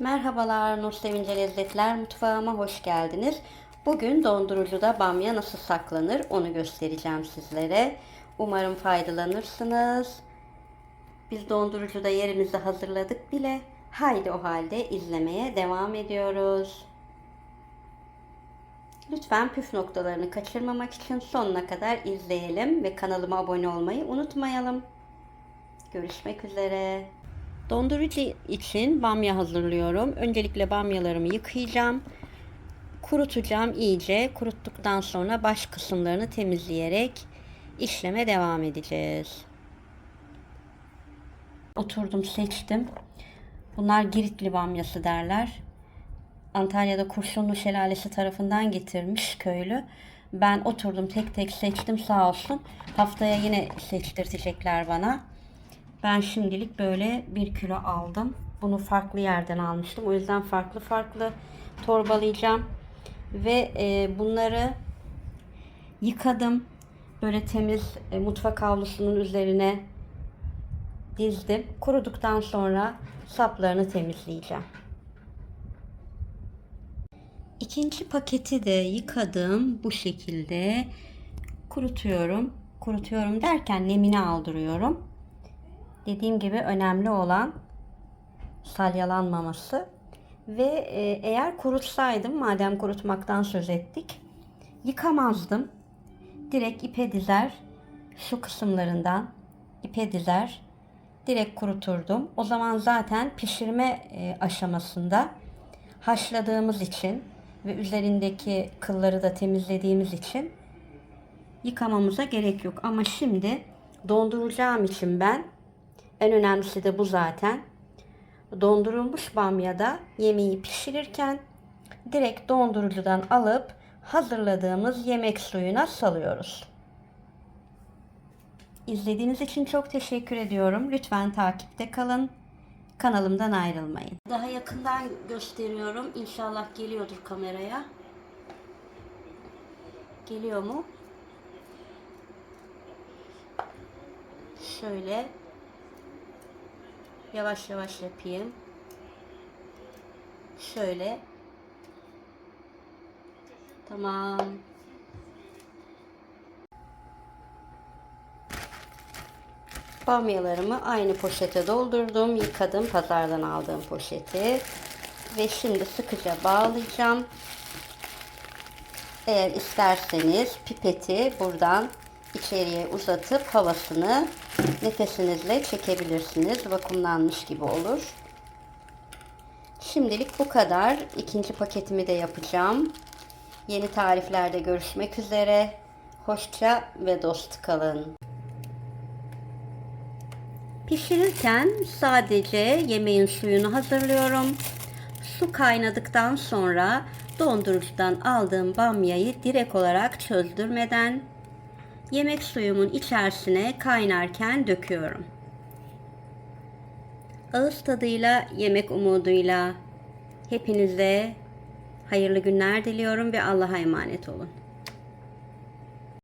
Merhabalar Nur Lezzetler mutfağıma hoş geldiniz. Bugün dondurucuda bamya nasıl saklanır onu göstereceğim sizlere. Umarım faydalanırsınız. Biz dondurucuda yerimizi hazırladık bile. Haydi o halde izlemeye devam ediyoruz. Lütfen püf noktalarını kaçırmamak için sonuna kadar izleyelim ve kanalıma abone olmayı unutmayalım. Görüşmek üzere. Dondurucu için bamya hazırlıyorum. Öncelikle bamyalarımı yıkayacağım. Kurutacağım iyice. Kuruttuktan sonra baş kısımlarını temizleyerek işleme devam edeceğiz. Oturdum seçtim. Bunlar Giritli bamyası derler. Antalya'da Kurşunlu Şelalesi tarafından getirmiş köylü. Ben oturdum tek tek seçtim sağ olsun. Haftaya yine seçtirtecekler bana. Ben şimdilik böyle bir kilo aldım. Bunu farklı yerden almıştım. O yüzden farklı farklı torbalayacağım. Ve e, bunları yıkadım. Böyle temiz e, mutfak havlusunun üzerine dizdim. Kuruduktan sonra saplarını temizleyeceğim. İkinci paketi de yıkadım bu şekilde kurutuyorum. Kurutuyorum derken nemini aldırıyorum. Dediğim gibi önemli olan salyalanmaması ve e, eğer kurutsaydım madem kurutmaktan söz ettik yıkamazdım. Direkt ipe dizer şu kısımlarından ipe dizer direkt kuruturdum. O zaman zaten pişirme e, aşamasında haşladığımız için ve üzerindeki kılları da temizlediğimiz için yıkamamıza gerek yok. Ama şimdi donduracağım için ben en önemlisi de bu zaten. Dondurulmuş bamyada yemeği pişirirken direkt dondurucudan alıp hazırladığımız yemek suyuna salıyoruz. İzlediğiniz için çok teşekkür ediyorum. Lütfen takipte kalın. Kanalımdan ayrılmayın. Daha yakından gösteriyorum. İnşallah geliyordur kameraya. Geliyor mu? Şöyle yavaş yavaş yapayım. Şöyle. Tamam. Bamyalarımı aynı poşete doldurdum. Yıkadım pazardan aldığım poşeti. Ve şimdi sıkıca bağlayacağım. Eğer isterseniz pipeti buradan içeriye uzatıp havasını nefesinizle çekebilirsiniz. Vakumlanmış gibi olur. Şimdilik bu kadar. İkinci paketimi de yapacağım. Yeni tariflerde görüşmek üzere. Hoşça ve dost kalın. Pişirirken sadece yemeğin suyunu hazırlıyorum. Su kaynadıktan sonra dondurucudan aldığım bamyayı direkt olarak çözdürmeden yemek suyumun içerisine kaynarken döküyorum. Ağız tadıyla, yemek umuduyla hepinize hayırlı günler diliyorum ve Allah'a emanet olun.